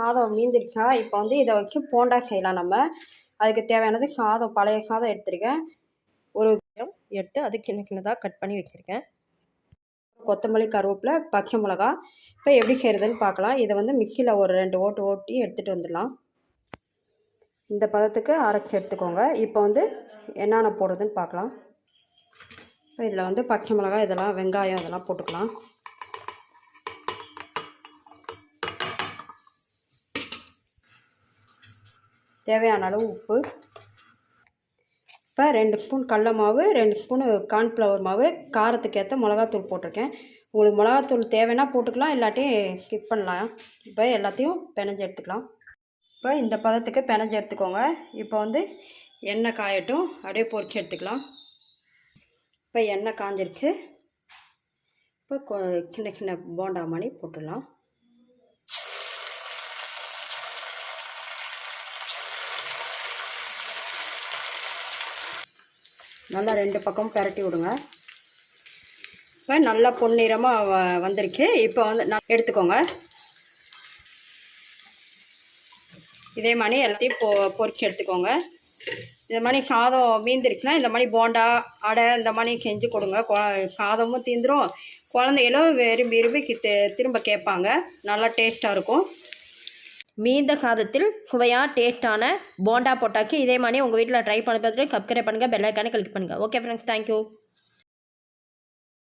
சாதம் மீந்திருச்சா? இப்போ வந்து இதை வச்சு போண்டா செய்யலாம் நம்ம. அதுக்கு தேவையானது சாதம் பழைய சாதம் எடுத்திருக்கேன். ஒரு எடுத்து அது சின்ன சின்னதாக கட் பண்ணி வச்சுருக்கேன். கொத்தமல்லி கருவேப்பில் பச்சை மிளகா. இப்போ எப்படி செய்கிறதுன்னு பார்க்கலாம். இதை வந்து மிக்சியில் ஒரு ரெண்டு ஓட்டு ஓட்டி எடுத்துகிட்டு வந்துடலாம். இந்த பதத்துக்கு அரைச்சி எடுத்துக்கோங்க. இப்போ வந்து என்னென்ன போடுறதுன்னு பார்க்கலாம். இப்போ இதில் வந்து பச்சை மிளகா இதெல்லாம் வெங்காயம் இதெல்லாம் போட்டுக்கலாம். தேவையான அளவு உப்பு. இப்போ ரெண்டு ஸ்பூன் கடல மாவு ரெண்டு ஸ்பூனு கார்ன்ஃப்ளவர் மாவு. காரத்துக்கு ஏற்ற மிளகாத்தூள் போட்டிருக்கேன். உங்களுக்கு மிளகாத்தூள் தேவைன்னா போட்டுக்கலாம் இல்லாட்டி ஸ்கிப் பண்ணலாம். இப்போ எல்லாத்தையும் பிணைஞ்சு எடுத்துக்கலாம். இப்போ இந்த பதத்துக்கு பிணைஞ்சு எடுத்துக்கோங்க. இப்போ வந்து எண்ணெய் காயட்டும். அப்படியே பொரிச்சு எடுத்துக்கலாம். இப்போ எண்ணெய் காஞ்சிருக்கு இப்போ சின்ன சின்ன போண்டா மாதிரி போட்டுடலாம். நல்லா ரெண்டு பக்கமும் பிரட்டி விடுங்க. இப்போ நல்லா பொன்னிறமாக வ வந்திருக்கு. இப்போ வந்து நான் எடுத்துக்கோங்க. இதே மாதிரி எல்லாத்தையும் பொ பொறிச்சு எடுத்துக்கோங்க. இந்த மாதிரி சாதம் மீந்துருச்சுன்னா இந்த மாதிரி போண்டா அடை இந்த மாதிரி செஞ்சு கொடுங்க. சாதமும் தீந்துரும். குழந்தைகளும் விரும்பி விரும்பி கி- திரும்ப கேட்பாங்க. நல்லா டேஸ்ட்டாக இருக்கும். மீந்த காதத்தில் சுவையாக டேஸ்ட்டான போண்டா போட்டாக்கு இதே மாதிரி உங்கள் வீட்டில் ட்ரை பண்ணி பார்த்துட்டு சப்ஸ்கிரைப் பண்ணுங்கள் பெல்லைக்கானே கிளிக் பண்ணுங்கள் ஓகே ஃப்ரெண்ட்ஸ் தேங்க்யூ